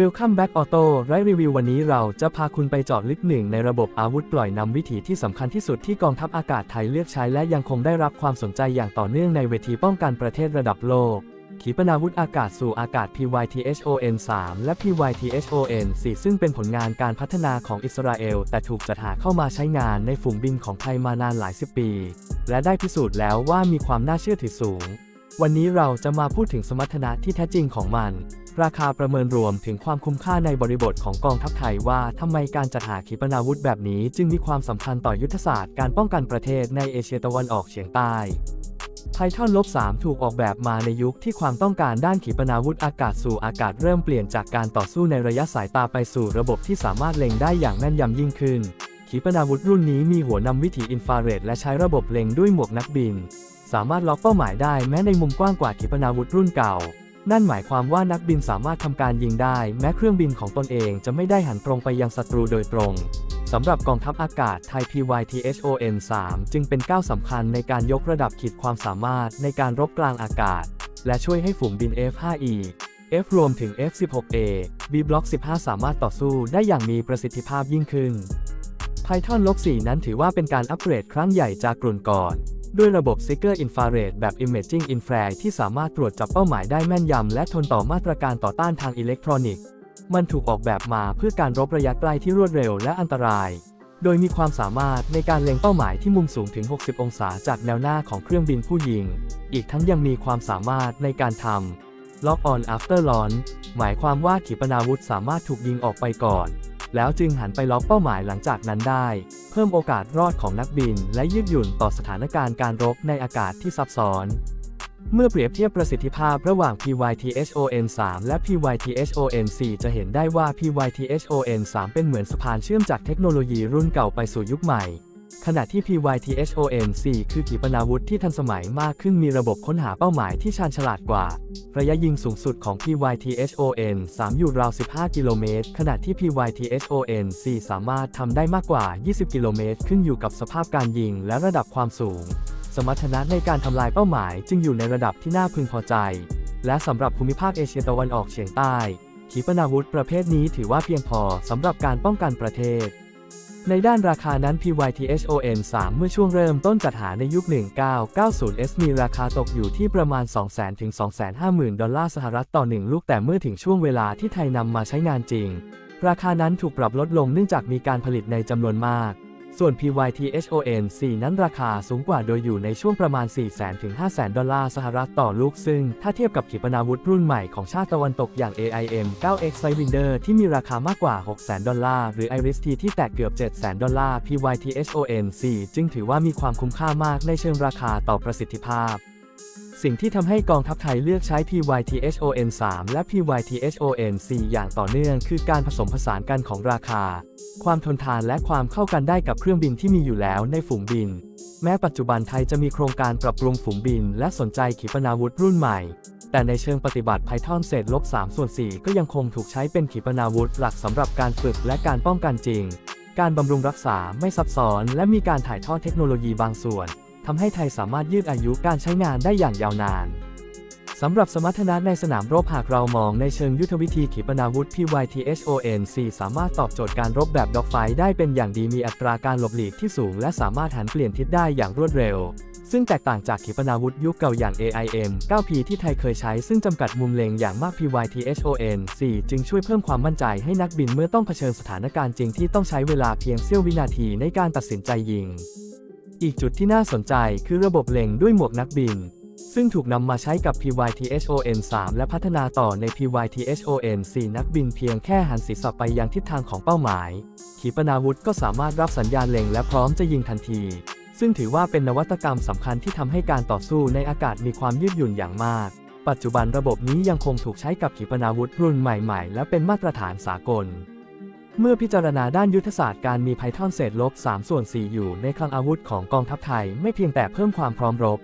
Welcome back Auto ไรรีวิววันนี้เราจะพาคุณไปเจาะลึกหนึ่งในระบบอาวุธปล่อยนำวิถีที่สำคัญที่สุดที่กองทัพอากาศไทยเลือกใช้และยังคงได้รับความสนใจอย่างต่อเนื่องในเวทีป้องกันประเทศระดับโลก ขีปนาวุธอากาศสู่อากาศ PYTHON 3 และ PYTHON 4 ซึ่งเป็นผลงานการพัฒนาของอิสราเอล แต่ถูกจัดหาเข้ามาใช้งานในฝูงบินของไทยมานานหลายสิบปี และได้พิสูจน์แล้วว่ามีความน่าเชื่อถือสูง วันนี้เราจะมาพูดถึงสมรรถนะที่แท้จริงของมัน ราคาประเมินรวมถึงความคุ้มค่าในบริบทของกองทัพไทยว่าทำไมการจัดหาขีปนาวุธแบบนี้จึงมีความสำคัญต่อยุทธศาสตร์การป้องกันประเทศในเอเชียตะวันออกเฉียงใต้ไททันลบ3ถูกออกแบบมาในยุคที่ความต้องการด้านขีปนาวุธอากาศสู่อากาศเริ่มเปลี่ยนจากการต่อสู้ในระยะสายตาไปสู่ระบบที่สามารถเล็งได้อย่างแม่นยำยิ่งขึ้น ขีปนาวุธรุ่นนี้มีหัวนำวิถีอินฟราเรดและใช้ระบบเล็งด้วยหมวกนักบิน สามารถล็อกเป้าหมายได้แม้ในมุมกว้างกว่าขีปนาวุธรุ่นเก่า นั่นหมายความว่านักบินสามารถทำการยิงได้ แม้เครื่องบินของตนเองจะไม่ได้หันตรงไปยังศัตรูโดยตรงสำหรับกองทัพอากาศไทย PYTHON 3 จึงเป็นก้าวสำคัญในการยกระดับขีดความสามารถในการรบกลางอากาศ และช่วยให้ฝูงบิน F5E F รวมถึง F16A B Block 15 สามารถต่อสู้ได้อย่างมีประสิทธิภาพยิ่งขึ้น Python ลบ4นั้นถือว่าเป็นการอัปเกรดครั้งใหญ่จากกลุ่นก่อน ด้วยระบบ Seeker Infrared แบบ Imaging Infrared ที่สามารถตรวจจับเป้าหมายได้แม่นยำ และทนต่อมาตรการต่อต้านทางอิเล็กทรอนิกส์ มันถูกออกแบบมาเพื่อการรบระยะใกล้ที่รวดเร็วและอันตราย โดยมีความสามารถในการเล็งเป้าหมายที่มุมสูงถึง 60 องศาจากแนวหน้าของเครื่องบินผู้ยิง อีกทั้งยังมีความสามารถในการทำ Lock on after launch หมายความว่าขีปนาวุธสามารถถูกยิงออกไปก่อน แล้วจึงหันไปล็อกเป้าหมายหลังจากนั้นได้ เพิ่มโอกาสรอดของนักบิน และยืดหยุ่นต่อสถานการณ์การรบในอากาศที่ซับซ้อน เมื่อเปรียบเทียบประสิทธิภาพระหว่าง PYTHON 3และ PYTHON 4จะเห็นได้ว่า PYTHON 3เป็นเหมือนสะพานเชื่อมจากเทคโนโลยีรุ่นเก่าไปสู่ยุคใหม่ ขณะที่ PYTHON 4คือขีปนาวุธที่ทันสมัยมากขึ้นมีระบบค้นหาเป้าหมายที่ชาญฉลาดกว่า ระยะยิงสูงสุดของ PYTHON 3 อยู่ราว 15 กิโลเมตร ขณะที่ PYTHON 4 สามารถทำได้มากกว่า 20 กิโลเมตร ขึ้นอยู่กับสภาพการยิงและระดับความสูง สมรรถนะในการทำลายเป้าหมายจึงอยู่ในระดับที่น่าพึงพอใจ และสำหรับภูมิภาคเอเชียตะวันออกเฉียงใต้ ขีปนาวุธประเภทนี้ถือว่าเพียงพอสำหรับการป้องกันประเทศ ในด้านราคานั้น PYTHON 3เมื่อช่วงเริ่มต้นจัดหาในยุค 1990S มีราคาตกอยู่ที่ประมาณ 200,000 ถึง 250,000 ดอลลาร์สหรัฐต่อ 1 ลูกแต่เมื่อถึงช่วงเวลาที่ไทยนำมาใช้งานจริง ราคานั้นถูกปรับลดลงเนื่องจากมีการผลิตในจำนวนมาก ส่วน PYTHON 4 นั้นราคาสูงกว่าโดยอยู่ในช่วงประมาณ 400,000ถึง500,000 ดอลลาร์สหรัฐต่อลูก ซึ่งถ้าเทียบกับขีปนาวุธรุ่นใหม่ของชาติตะวันตกอย่าง AIM 9X Sidewinder ที่มีราคามากกว่า 600,000ดอลลาร์ หรือ Iris-T ที่แตะเกือบ700,000 ดอลลาร์ PYTHON 4 จึงถือว่ามีความคุ้มค่ามากในเชิงราคาต่อประสิทธิภาพสิ่งที่ทำให้กองทัพไทยเลือกใช้ PYTHON 3 และ PYTHON 4 อย่างต่อเนื่อง คือการผสมผสานกันของราคา ความทนทานและความเข้ากันได้กับเครื่องบินที่มีอยู่แล้วในฝูงบิน แม้ปัจจุบันไทยจะมีโครงการปรับปรุงฝูงบิน และสนใจขีปนาวุธรุ่นใหม่ แต่ในเชิงปฏิบัติ Python เศษลบ3ส่วน 4 ก็ยังคงถูกใช้เป็นขีปนาวุธหลักสำหรับการฝึกและการป้องกันจริง การบำรุงรักษาไม่ซับซ้อน และมีการถ่ายทอดเทคโนโลยีบางส่วนทำให้ไทยสามารถยืดอายุการใช้งานได้อย่างยาวนาน สำหรับสมรรถนะในสนามรบหากเรามองในเชิงยุทธวิธีขีปนาวุธ PYTHON 4สามารถตอบโจทย์การรบแบบด็อกไฟได้เป็นอย่างดีมีอัตราการหลบหลีกที่สูง และสามารถหันเปลี่ยนทิศได้อย่างรวดเร็ว ซึ่งแตกต่างจากขีปนาวุธยุคเก่าอย่าง AIM 9P ที่ไทยเคยใช้ซึ่งจำกัดมุมเล็งอย่างมาก PYTHON 4จึงช่วยเพิ่มความมั่นใจให้นักบินเมื่อต้องเผชิญสถานการณ์จริงที่ต้องใช้เวลาเพียงเสี้ยววินาทีในการตัดสินใจยิง อีกจุดที่น่าสนใจคือระบบเล็งด้วยหมวกนักบิน ซึ่งถูกนำมาใช้กับ PYTHON 3 และพัฒนาต่อใน PYTHON 4 นักบินเพียงแค่หันศีรษะไปยังทิศทางของเป้าหมาย ขีปนาวุธก็สามารถรับสัญญาณเล็งและพร้อมจะยิงทันที ซึ่งถือว่าเป็นนวัตกรรมสำคัญที่ทำให้การต่อสู้ในอากาศมีความยืดหยุ่นอย่างมาก ปัจจุบันระบบนี้ยังคงถูกใช้กับขีปนาวุธรุ่นใหม่ๆ และเป็นมาตรฐานสากลเมื่อพิจารณาด้านยุทธศาสตร์การมีไพทอนเศษลบ 3 ส่วน 4 อยู่ในคลังอาวุธของกองทัพไทย ไม่เพียงแต่เพิ่มความพร้อมรบ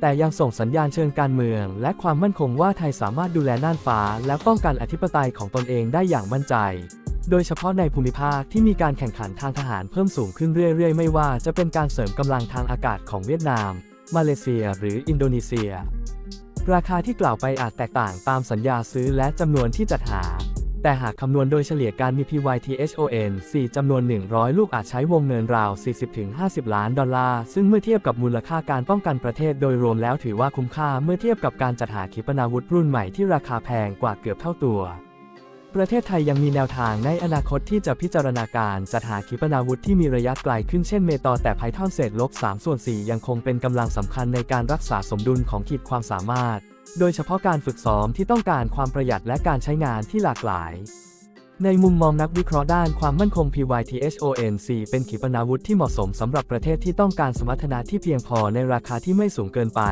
แต่ยังส่งสัญญาณเชิงการเมือง และความมั่นคงว่าไทยสามารถดูแลน่านฟ้า และป้องกันอธิปไตยของตนเองได้อย่างมั่นใจ โดยเฉพาะในภูมิภาคที่มีการแข่งขันทางทหารเพิ่มสูงขึ้นเรื่อย ๆ ไม่ว่าจะเป็นการเสริมกำลังทางอากาศของเวียดนาม มาเลเซีย หรืออินโดนีเซีย ราคาที่กล่าวไปอาจแตกต่างตามสัญญาซื้อและจำนวนที่จัดหา แต่หากคำนวณโดยเฉลี่ยการมี PYTHON 4จำนวน 100 ลูกอาจใช้วงเงินราว 40-50 ล้านดอลลาร์ ซึ่งเมื่อเทียบกับมูลค่าการป้องกันประเทศโดยรวมแล้วถือว่าคุ้มค่าเมื่อเทียบกับการจัดหาขีปนาวุธรุ่นใหม่ที่ราคาแพงกว่าเกือบเท่าตัวประเทศไทยยังมีแนวทางในอนาคตที่จะพิจารณาการจัดหาขีปนาวุธที่มีระยะไกลขึ้นเช่นเมตอแต่ไพทอนเศษลบ3ส่วน4ยังคงเป็นกำลังสำคัญในการรักษาสมดุลของขีดความสามารถ โดยเฉพาะการฝึกซ้อมที่ต้องการความประหยัดและการใช้งานที่หลากหลาย ในมุมมองนักวิเคราะห์ด้านความมั่นคง PYTHON4 เป็นขีปนาวุธที่เหมาะสมสำหรับประเทศที่ต้องการสมรรถนะที่เพียงพอในราคาที่ไม่สูงเกินไป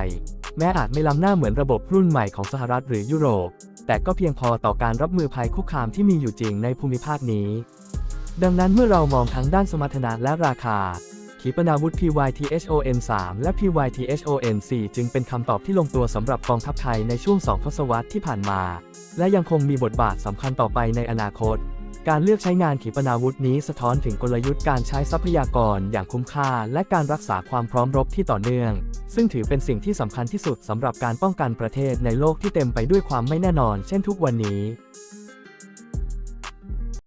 แม้อาจไม่ล้ำหน้าเหมือนระบบรุ่นใหม่ของสหรัฐหรือยุโรป แต่ก็เพียงพอต่อการรับมือภัยคุกคามที่มีอยู่จริงในภูมิภาคนี้ ดังนั้นเมื่อเรามองทั้งด้านสมรรถนะและราคา ขีปนาวุธ PYTHON3 และ PYTHON4 จึงเป็นคำตอบที่ลงตัวสำหรับกองทัพไทยในช่วง 2 ทศวรรษที่ผ่านมา และยังคงมีบทบาทสำคัญต่อไปในอนาคต การเลือกใช้งานขีปนาวุธนี้สะท้อนถึงกลยุทธ์การใช้ทรัพยากรอย่างคุ้มค่า และการรักษาความพร้อมรบที่ต่อเนื่อง ซึ่งถือเป็นสิ่งที่สำคัญที่สุดสำหรับการป้องกันประเทศในโลกที่เต็มไปด้วยความไม่แน่นอน เช่นทุกวันนี้